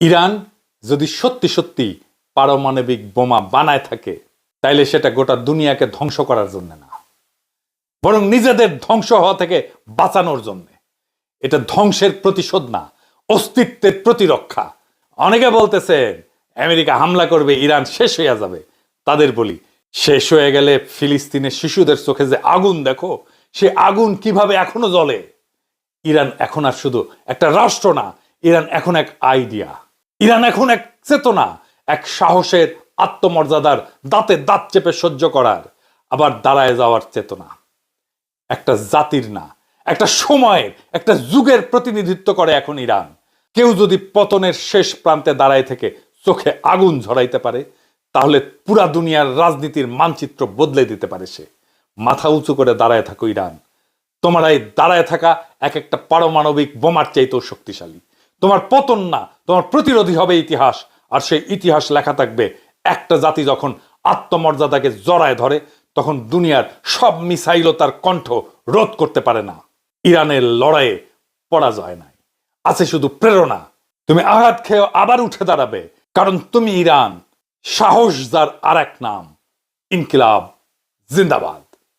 Iran যদি সত্যি সত্যি পারমাণবিক বোমা বানায় থাকে, তাইলে সেটা গোটা দুনিয়াকে ধ্বংস করার জন্য না, বরং নিজেদের ধ্বংস হওয়া থেকে বাঁচানোর জন্য। এটা ধ্বংসের প্রতিশোধ না, অস্তিত্বের প্রতিরক্ষা। অনেকে বলতেছেন আমেরিকা হামলা করবে, ইরান শেষ হয়ে যাবে। তাদের বলি, শেষ হয়ে গেলে ফিলিস্তিনের শিশুদের চোখে যে আগুন, দেখো, সে আগুন কীভাবে এখনও জ্বলে? ইরান এখন আর শুধু একটা রাষ্ট্র না, ইরান এখন এক আইডিয়া। ইরান এখন এক চেতনা, এক সাহসের আত্মমর্যাদার দাঁতে দাঁত চেপে সহ্য করার, আবার দাঁড়ায় যাওয়ার চেতনা। একটা জাতির না, একটা সময়ের, একটা যুগের প্রতিনিধিত্ব করে এখন ইরান। কেউ যদি পতনের শেষ প্রান্তে দাঁড়ায় থেকে চোখে আগুন ঝরাইতে পারে, তাহলে পুরা দুনিয়ার রাজনীতির মানচিত্র বদলে দিতে পারে সে। মাথা উঁচু করে দাঁড়ায় থাকো ইরান। তোমার এই দাঁড়ায় থাকা এক একটা পারমাণবিক বোমার চাইতেও শক্তিশালী। তোমার পতন না, তোমার প্রতিরোধী হবে ইতিহাস। আর সেই ইতিহাস লেখা থাকবে, একটা জাতি যখন আত্মমর্যাদাকে জড়ায় ধরে, তখন দুনিয়ার সব মিসাইলও তার কণ্ঠ রোধ করতে পারে না। ইরানের লড়াইয়ে পরাজয় নাই। আছে শুধু প্রেরণা। তুমি আঘাত খেয়েও আবার উঠে দাঁড়াবে। কারণ তুমি ইরান, সাহস যার আর এক নাম, ইনকিলাব, জিন্দাবাদ।